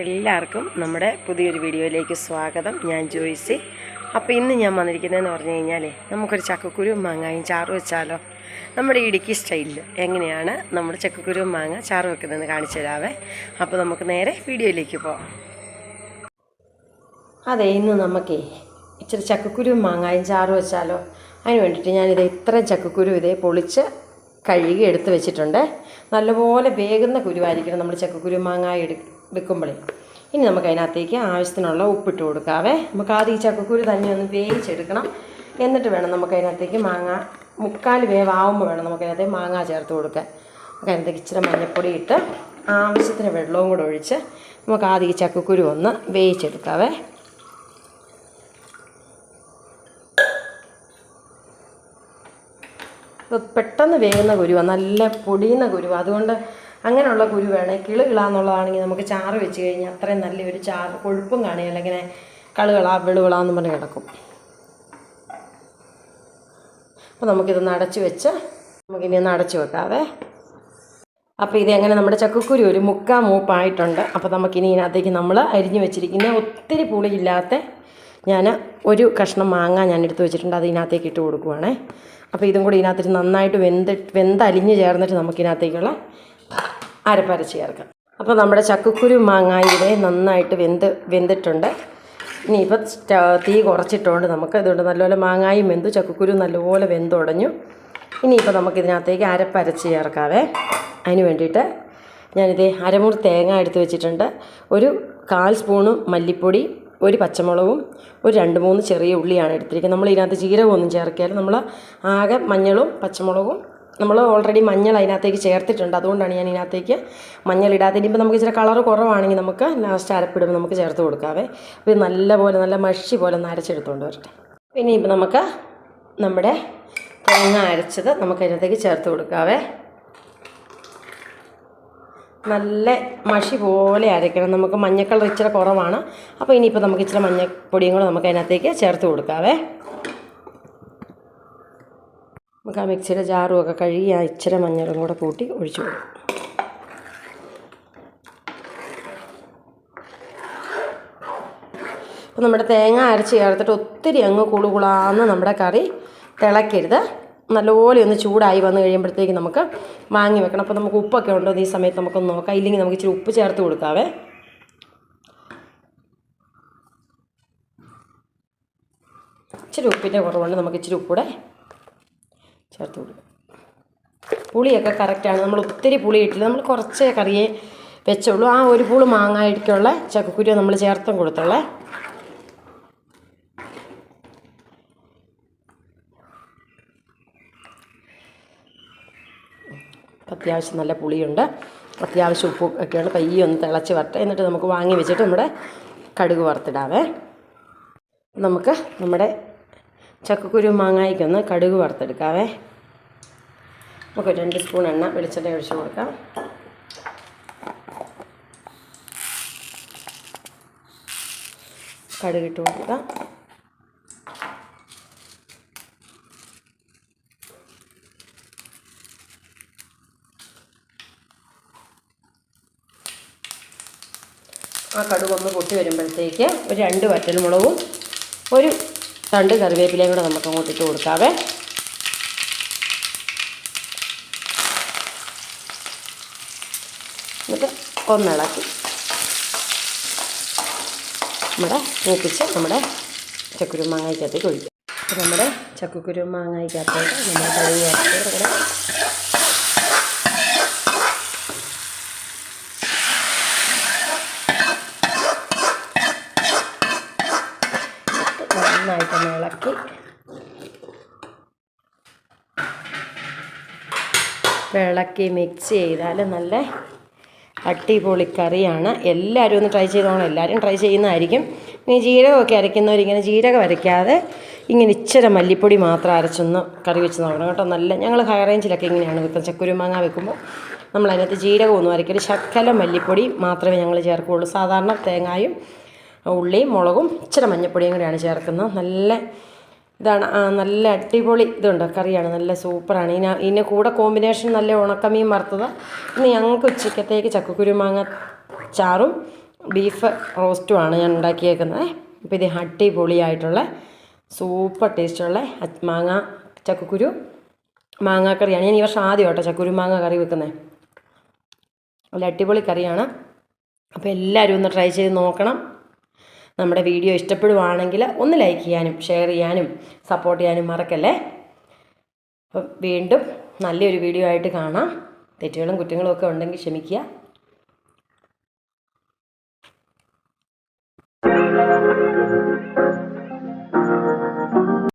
എല്ലാവർക്കും നമ്മുടെ പുതിയൊരു വീഡിയോയിലേക്ക് സ്വാഗതം. ഞാൻ ജോയിസി. അപ്പോൾ ഇന്ന് ഞാൻ വന്നിരിക്കുന്നതെന്ന് പറഞ്ഞു കഴിഞ്ഞാലേ നമുക്കൊരു ചക്കക്കുരുവും മാങ്ങായും ചാറ് വെച്ചാലോ? നമ്മുടെ ഇടുക്കി സ്റ്റൈലിൽ എങ്ങനെയാണ് നമ്മുടെ ചക്കക്കുരുവും മാങ്ങ ചാറ് വെക്കുന്നതെന്ന് കാണിച്ചു തരാവേ. അപ്പോൾ നമുക്ക് നേരെ വീഡിയോയിലേക്ക് പോവാം. അതെ ഇന്ന് നമുക്കേ ഇച്ചിരി ചക്കക്കുരുവും മാങ്ങായും ചാറ് വെച്ചാലോ? അതിന് വേണ്ടിയിട്ട് ഞാനിത് ഇത്രയും ചക്കക്കുരു ഇതേ പൊളിച്ച് കഴുകി എടുത്ത് വെച്ചിട്ടുണ്ട്. നല്ലപോലെ വേകുന്ന കുരുവായിരിക്കണം നമ്മൾ ചക്കക്കുരു മാങ്ങായി എടു വെക്കുമ്പോഴേ ഇനി നമുക്ക് അതിനകത്തേക്ക് ആവശ്യത്തിനുള്ള ഉപ്പിട്ട് കൊടുക്കാവേ. നമുക്ക് ആദ്യം ഈ ചക്കക്കുരു തന്നെ ഒന്ന് വേവിച്ചെടുക്കണം. എന്നിട്ട് വേണം നമുക്ക് അതിനകത്തേക്ക് മാങ്ങ മുക്കാൽ വേവാകുമ്പോൾ വേണം നമുക്ക് അതിനകത്തേക്ക് മാങ്ങ ചേർത്ത് കൊടുക്കാൻ. നമുക്ക് അതിനകത്തേക്ക് ഇച്ചിരി മഞ്ഞൾപ്പൊടി ഇട്ട് ആവശ്യത്തിന് വെള്ളവും കൂടെ ഒഴിച്ച് നമുക്ക് ആദ്യം ഈ ചക്കക്കുരു ഒന്ന് വേവിച്ചെടുക്കാവേ. പെട്ടെന്ന് വേകുന്ന കുരുവാണ് നല്ല പൊടിയുന്ന കുരുവാണ് അതുകൊണ്ട് അങ്ങനെയുള്ള കുരു വേണേൽ കിളുകിളാന്നുള്ളതാണെങ്കിൽ നമുക്ക് ചാറ് വെച്ച് കഴിഞ്ഞാൽ അത്രയും നല്ലൊരു ചാറ് കൊഴുപ്പും കാണുക അല്ലെങ്കിൽ കളുകളാ വെളുകളാന്ന് പറഞ്ഞ് കിടക്കും. അപ്പോൾ നമുക്കിതൊന്ന് അടച്ച് വെച്ച് നമുക്കിനി ഒന്ന് അടച്ച് വെക്കാവേ. അപ്പോൾ ഇത് എങ്ങനെ നമ്മുടെ ചക്കക്കുരു ഒരു മുക്കാ മൂപ്പായിട്ടുണ്ട്. അപ്പോൾ നമുക്കിനി ഇതിനകത്തേക്ക് നമ്മൾ അരിഞ്ഞ് വെച്ചിരിക്കുന്ന ഒത്തിരി പുളിയില്ലാത്ത ഞാൻ ഒരു കഷ്ണം മാങ്ങ ഞാൻ എടുത്ത് വെച്ചിട്ടുണ്ട് അത് ഇതിനകത്തേക്ക് ഇട്ട് കൊടുക്കുവാണേ. അപ്പോൾ ഇതും കൂടി ഇതിനകത്തിട്ട് നന്നായിട്ട് വെന്ത് വെന്തലിഞ്ഞ് ചേർന്നിട്ട് നമുക്കിതിനകത്തേക്കുള്ള അരപ്പരച്ച് ചേർക്കാം അപ്പോൾ നമ്മുടെ ചക്കക്കുരു മാങ്ങായിടെ നന്നായിട്ട് വെന്ത് വെന്തിട്ടുണ്ട്. ഇനി ഇപ്പോൾ തീ കുറച്ചിട്ടുകൊണ്ട് നമുക്ക് ഇതുകൊണ്ട് നല്ലപോലെ മാങ്ങായും വെന്തു ചക്കക്കുരു നല്ലപോലെ വെന്തുടഞ്ഞു ഇനിയിപ്പോൾ നമുക്ക് ഇതിനകത്തേക്ക് അരപ്പരച്ച് ചേർക്കാവേ അതിന് വേണ്ടിയിട്ട് ഞാനിത് അരമുറി തേങ്ങ എടുത്ത് വെച്ചിട്ടുണ്ട്. ഒരു കാൽ സ്പൂണ് മല്ലിപ്പൊടി ഒരു പച്ചമുളകും ഒരു രണ്ട് മൂന്ന് ചെറിയ ഉള്ളിയാണ് എടുത്തിരിക്കുന്നത്. നമ്മൾ ഇതിനകത്ത് ജീരകമൊന്നും ചേർക്കിയാലും നമ്മൾ ആകെ മഞ്ഞളും പച്ചമുളകും നമ്മൾ ഓൾറെഡി മഞ്ഞൾ അതിനകത്തേക്ക് ചേർത്തിട്ടുണ്ട്. അതുകൊണ്ടാണ് ഞാൻ ഇതിനകത്തേക്ക് മഞ്ഞൾ ഇടാതെ ഇനിയിപ്പോൾ നമുക്ക് ഇച്ചിരി കളറ് കുറവാണെങ്കിൽ നമുക്ക് ലാസ്റ്റ് അരപ്പിടുമ്പോൾ നമുക്ക് ചേർത്ത് കൊടുക്കാവേ. അപ്പോൾ ഇത് നല്ലപോലെ നല്ല മഷി പോലെ ഒന്ന് അരച്ചെടുത്തുകൊണ്ട് വരട്ടെ. പിന്നെ ഇപ്പം നമുക്ക് നമ്മുടെ തേങ്ങ അരച്ചത് നമുക്ക് അതിനകത്തേക്ക് ചേർത്ത് കൊടുക്കാവേ. നല്ല മഷി പോലെ അരയ്ക്കണം നമുക്ക് മഞ്ഞക്കളർ ഇച്ചിരി കുറവാണ്. അപ്പോൾ ഇനിയിപ്പോൾ നമുക്ക് ഇച്ചിരി മഞ്ഞപ്പൊടിയും കൂടെ നമുക്ക് അതിനകത്തേക്ക് ചേർത്ത് കൊടുക്കാവേ. നമുക്ക് ആ മിക്സിയുടെ ജാറും ഒക്കെ കഴുകി ആ ഇച്ചിരി മഞ്ഞളും കൂടെ കൂട്ടി ഒഴിച്ചു കൊടുക്കും. അപ്പോൾ നമ്മുടെ തേങ്ങ അരച്ച് ചേർത്തിട്ട് ഒത്തിരി അങ്ങ് കുളുകുളാന്ന് നമ്മുടെ കറി തിളക്കരുത്. നല്ലപോലെ ഒന്ന് ചൂടായി വന്നു കഴിയുമ്പോഴത്തേക്ക് നമുക്ക് വാങ്ങി വെക്കണം. അപ്പോൾ നമുക്ക് ഉപ്പൊക്കെ ഉണ്ടോ ഈ സമയത്ത് നമുക്കൊന്ന് നോക്കാം. ഇല്ലെങ്കിൽ നമുക്ക് ഇച്ചിരി ഉപ്പ് ചേർത്ത് കൊടുക്കാവേ. ഇച്ചിരി ഉപ്പിന്റെ കുറവുണ്ട്. നമുക്ക് ഇച്ചിരി ഉപ്പൂടെ ചേർത്ത് കൊടുക്കുക പുളിയൊക്കെ കറക്റ്റാണ് നമ്മൾ ഒത്തിരി പുളി ഇട്ടില്ല. നമ്മൾ കുറച്ചേ കറിയെ വെച്ചുള്ളൂ. ആ ഒരു പൂൾ മാങ്ങായിക്കുള്ള ചക്കക്കുരു നമ്മൾ ചേർത്തും കൊടുത്തുള്ളേ. അത്യാവശ്യം നല്ല പുളിയുണ്ട്. അത്യാവശ്യം ഉപ്പും ഒക്കെയാണ്. പയ്യെ ഒന്ന് തിളച്ച് വരട്ടെ. എന്നിട്ട് നമുക്ക് വാങ്ങി വെച്ചിട്ട് നമ്മുടെ കടുക് വറുത്തിടാവേ. നമുക്ക് നമ്മുടെ ചക്കക്കുരു മാങ്ങായിക്കൊന്ന് കടുക് വറുത്തെടുക്കാവേ. നമുക്ക് രണ്ട് സ്പൂൺ എണ്ണ വെളിച്ചെണ്ണ ഒഴിച്ചു കൊടുക്കാം. കടുക് ഇട്ട് കൊടുക്കാം ആ കടുക് ഒന്ന് പൊട്ടി വരുമ്പോഴത്തേക്ക് ഒരു രണ്ട് വറ്റൽ മുളകും ഒരു രണ്ട് കറിവേപ്പിലയും കൂടെ നമുക്ക് അങ്ങോട്ട് ഇട്ട് കൊടുക്കാവേ. എന്നിട്ട് ഒന്നിളക്കി നമ്മുടെ മൂപ്പിച്ച് നമ്മുടെ ചക്കുരു മാങ്ങായ്ക്കകത്തേക്ക് ഒഴിക്കും. നമ്മുടെ നമ്മുടെ നമ്മൾ കടുക് ഇളക്കി മിക്സ് ചെയ്താൽ നല്ല അടിപൊളി കറിയാണ്. എല്ലാവരും ഒന്ന് ട്രൈ ചെയ്തോണം. എല്ലാവരും ട്രൈ ചെയ്യുന്നതായിരിക്കും. ഇനി ജീരകമൊക്കെ അരയ്ക്കുന്നവരിങ്ങനെ ജീരകം അരയ്ക്കാതെ ഇങ്ങനെ ഇച്ചിരി മല്ലിപ്പൊടി മാത്രം അരച്ചൊന്ന് കറി വെച്ച് നോക്കണം കേട്ടോ. നല്ല ഞങ്ങൾ ഹൈ റേഞ്ചിലൊക്കെ ഇങ്ങനെയാണ് വെക്കുന്നത്. ചക്കുരുമാങ്ങ വെക്കുമ്പോൾ നമ്മൾ അതിനകത്ത് ജീരകമൊന്നും അരയ്ക്കരുത്. ശക്കല മല്ലിപ്പൊടി മാത്രമേ ഞങ്ങൾ ചേർക്കുകയുള്ളൂ. സാധാരണ തേങ്ങായും ഉള്ളിയും മുളകും ഇച്ചിരി മഞ്ഞപ്പൊടിയും കൂടെയാണ് ചേർക്കുന്നത്. നല്ല ഇതാണ് നല്ല അടിപൊളി ഇതുണ്ട് കറിയാണ് നല്ല സൂപ്പറാണ്. ഇനി ഇതിന്റെ കൂടെ കോമ്പിനേഷൻ നല്ല ഉണക്കമീൻ വറുത്തത്. ഇന്ന് ഞങ്ങൾക്ക് ഉച്ചക്കത്തേക്ക് ചക്കക്കുരു മാങ്ങ ചാറും ബീഫ് റോസ്റ്റുമാണ് ഞാൻ ഉണ്ടാക്കിയേക്കുന്നത്. അപ്പോൾ ഇത് അടിപൊളിയായിട്ടുള്ള സൂപ്പർ ടേസ്റ്റുള്ള മാങ്ങ ചക്കക്കുരു മാങ്ങാക്കറിയാണ് ഞാൻ ഈ വർഷം ആദ്യം കേട്ടോ ചക്കുരു മാങ്ങ കറി വെക്കുന്നത് നല്ല അടിപൊളി കറിയാണ്. അപ്പോൾ എല്ലാവരും ഒന്ന് ട്രൈ ചെയ്ത് നോക്കണം. നമ്മുടെ വീഡിയോ ഇഷ്ടപ്പെടുവാണെങ്കിൽ ഒന്ന് ലൈക്ക് ചെയ്യാനും ഷെയർ ചെയ്യാനും സപ്പോർട്ട് ചെയ്യാനും മറക്കല്ലേ? അപ്പം വീണ്ടും നല്ലൊരു വീഡിയോ ആയിട്ട് കാണാം. തെറ്റുകളും കുറ്റങ്ങളും ഒക്കെ ഉണ്ടെങ്കിൽ ക്ഷമിക്കുക.